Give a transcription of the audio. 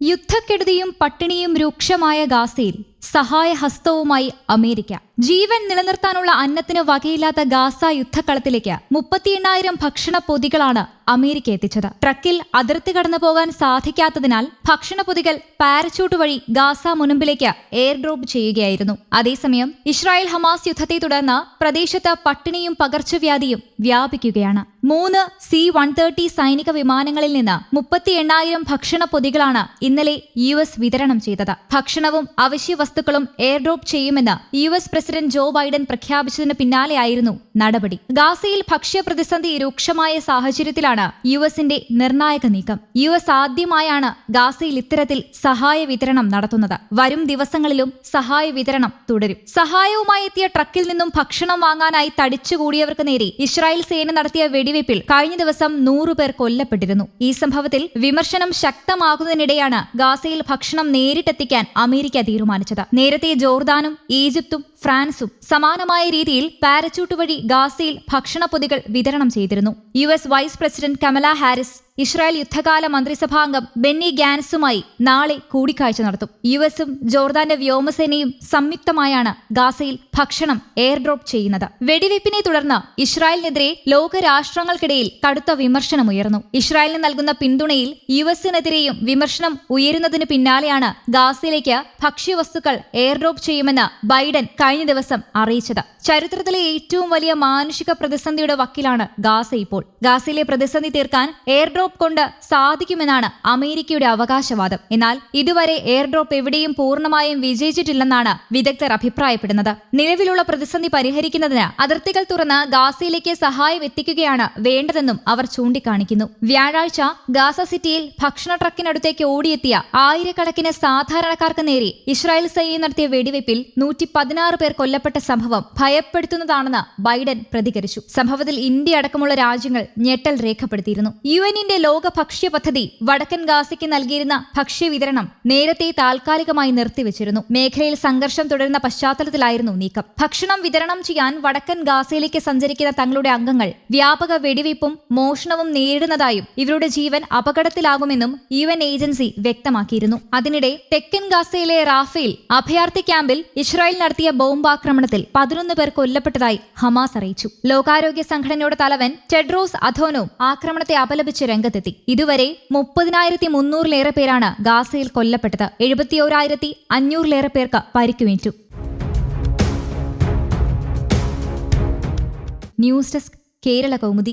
യുദ്ധക്കെടുതിയും പട്ടിണിയും രൂക്ഷമായ ഗാസയിൽ സഹായഹസ്തവുമായി അമേരിക്ക. ജീവൻ നിലനിർത്താനുള്ള അന്നത്തിന് വകയില്ലാത്ത ഗാസ യുദ്ധക്കളത്തിലേക്ക് മുപ്പത്തി എണ്ണായിരം ഭക്ഷണ പൊതികളാണ് അമേരിക്ക എത്തിച്ചത്. ട്രക്കിൽ അതിർത്തി കടന്നു പോകാൻ സാധിക്കാത്തതിനാൽ ഭക്ഷണ പൊതികൾ പാരച്യൂട്ട് വഴി ഗാസ മുനമ്പിലേക്ക് എയർ ഡ്രോപ്പ് ചെയ്യുകയായിരുന്നു. അതേസമയം ഇസ്രായേൽ ഹമാസ് യുദ്ധത്തെ തുടർന്ന് പ്രദേശത്ത് പട്ടിണിയും പകർച്ചവ്യാധിയും വ്യാപിക്കുകയാണ്. മൂന്ന് സി വൺ തേർട്ടി സൈനിക വിമാനങ്ങളിൽ നിന്ന് മുപ്പത്തി എണ്ണായിരം ഭക്ഷണ പൊതികളാണ് ഇന്നലെ യു എസ് വിതരണം ചെയ്തത്. ഭക്ഷണവും അവശ്യ വസ്തുക്കളും എയർ ഡ്രോപ്പ് ചെയ്യുമെന്ന് U S president Joe Biden പ്രഖ്യാപിച്ചതിന് പിന്നാലെയായിരുന്നു നടപടി. ഗാസയിൽ ഭക്ഷ്യ പ്രതിസന്ധി രൂക്ഷമായ സാഹചര്യത്തിലാണ് യു എസിന്റെ നിർണായക നീക്കം. യു എസ് ആദ്യമായാണ് ഗാസയിൽ ഇത്തരത്തിൽ സഹായ വിതരണം നടത്തുന്നത്. വരും ദിവസങ്ങളിലും സഹായ വിതരണം തുടരും. സഹായവുമായി എത്തിയ ട്രക്കിൽ നിന്നും ഭക്ഷണം വാങ്ങാനായി തടിച്ചുകൂടിയവർക്ക് നേരെ ഇസ്രായേൽ സേന നടത്തിയ വെടിവയ്പിൽ കഴിഞ്ഞ ദിവസം നൂറുപേർ കൊല്ലപ്പെട്ടിരുന്നു. ഈ സംഭവത്തിൽ വിമർശനം ശക്തമാകുന്നതിനിടെയാണ് ഗാസയിൽ ഭക്ഷണം നേരിട്ടെത്തിക്കാൻ അമേരിക്ക തീരുമാനിച്ചത്. നേരത്തെ ജോർദാനും ഈജിപ്തും ഫ്രാൻസും സമാനമായ രീതിയിൽ പാരച്യൂട്ട് വഴി ഗാസയിൽ ഭക്ഷണ പൊതികൾ വിതരണം ചെയ്തിരുന്നു. U S vice president Kamala Harris Israel യുദ്ധകാല മന്ത്രിസഭാംഗം ബെന്നി ഗാൻസുമായി നാളെ കൂടിക്കാഴ്ച നടത്തും. യു എസും ജോർദാന്റെ വ്യോമസേനയും സംയുക്തമായാണ് ഗാസയിൽ ഭക്ഷണം എയർ ഡ്രോപ്പ് ചെയ്യുന്നത്. വെടിവയ്പ്പിനെ തുടർന്ന് ഇസ്രായേലിനെതിരെ ലോകരാഷ്ട്രങ്ങൾക്കിടയിൽ കടുത്ത വിമർശനം ഉയർന്നു. ഇസ്രായേലിന് നൽകുന്ന പിന്തുണയിൽ യു എസിനെതിരെയും വിമർശനം ഉയരുന്നതിന് പിന്നാലെയാണ് ഗാസയിലേക്ക് ഭക്ഷ്യവസ്തുക്കൾ എയർ ഡ്രോപ്പ് ചെയ്യുമെന്ന് ബൈഡൻ കഴിഞ്ഞ ദിവസം അറിയിച്ചത്. ചരിത്രത്തിലെ ഏറ്റവും വലിയ മാനുഷിക പ്രതിസന്ധിയുടെ വക്കിലാണ് ഗാസ ഇപ്പോൾ. ഗാസയിലെ പ്രതിസന്ധി തീർക്കാൻ എയർ ഡ്രോപ്പ് കൊണ്ട് സാധിക്കുമെന്നാണ് അമേരിക്കയുടെ അവകാശവാദം. എന്നാൽ ഇതുവരെ എയർ ഡ്രോപ്പ് എവിടെയും പൂർണമായും വിജയിച്ചിട്ടില്ലെന്നാണ് വിദഗ്ധർ അഭിപ്രായപ്പെടുന്നത്. നിലവിലുള്ള പ്രതിസന്ധി പരിഹരിക്കുന്നതിന് അതിർത്തികൾ തുറന്ന് ഗാസയിലേക്ക് സഹായം എത്തിക്കുകയാണ് വേണ്ടതെന്നും അവർ ചൂണ്ടിക്കാണിക്കുന്നു. വ്യാഴാഴ്ച ഗാസ സിറ്റിയിൽ ഭക്ഷണ ട്രക്കിനടുത്തേക്ക് ഓടിയെത്തിയ ആയിരക്കണക്കിന് സാധാരണക്കാർക്ക് നേരെ ഇസ്രായേൽ സൈന്യം നടത്തിയ വെടിവയ്പിൽ നൂറ്റി പതിനാറ് പേർ കൊല്ലപ്പെട്ട സംഭവം ഭയപ്പെടുത്തുന്നതാണെന്ന് ബൈഡൻ പ്രതികരിച്ചു. സംഭവത്തിൽ ഇന്ത്യ അടക്കമുള്ള രാജ്യങ്ങൾ ഞെട്ടൽ രേഖപ്പെടുത്തിയിരുന്നു. യു എന്നിന്റെ ലോക ഭക്ഷ്യ പദ്ധതി വടക്കൻ ഗാസയ്ക്ക് നൽകിയിരുന്ന ഭക്ഷ്യവിതരണം നേരത്തെ താൽക്കാലികമായി നിർത്തിവച്ചിരുന്നു. മേഖലയിൽ സംഘർഷം തുടരുന്ന പശ്ചാത്തലത്തിലായിരുന്നു നീക്കം. ഭക്ഷണം വിതരണം ചെയ്യാൻ വടക്കൻ ഗാസയിലേക്ക് സഞ്ചരിക്കുന്ന തങ്ങളുടെ അംഗങ്ങൾ വ്യാപക വെടിവയ്പും മോഷണവും നേരിടുന്നതായും ഇവരുടെ ജീവൻ അപകടത്തിലാകുമെന്നും യു എൻ ഏജൻസി വ്യക്തമാക്കിയിരുന്നു. അതിനിടെ തെക്കൻ ഗാസയിലെ റാഫേൽ അഭയാർത്ഥി ക്യാമ്പിൽ ഇസ്രായേൽ നടത്തിയ ബോംബാക്രമണത്തിൽ പതിനൊന്ന് പേർ കൊല്ലപ്പെട്ടതായി ഹമാസ് അറിയിച്ചു. ലോകാരോഗ്യ സംഘടനയുടെ തലവൻ ടെഡ്രോസ് അധോനോ ആക്രമണത്തെ അപലപിച്ച് രംഗത്തെത്തി. ഇതുവരെ മുപ്പതിനായിരത്തി മുന്നൂറിലേറെ പേരാണ് ഗാസയിൽ കൊല്ലപ്പെട്ടത്. എഴുപത്തിയോരായിരത്തി അഞ്ഞൂറിലേറെ പേർക്ക് പരിക്കുവേറ്റു. News desk Kerala Kaumudi.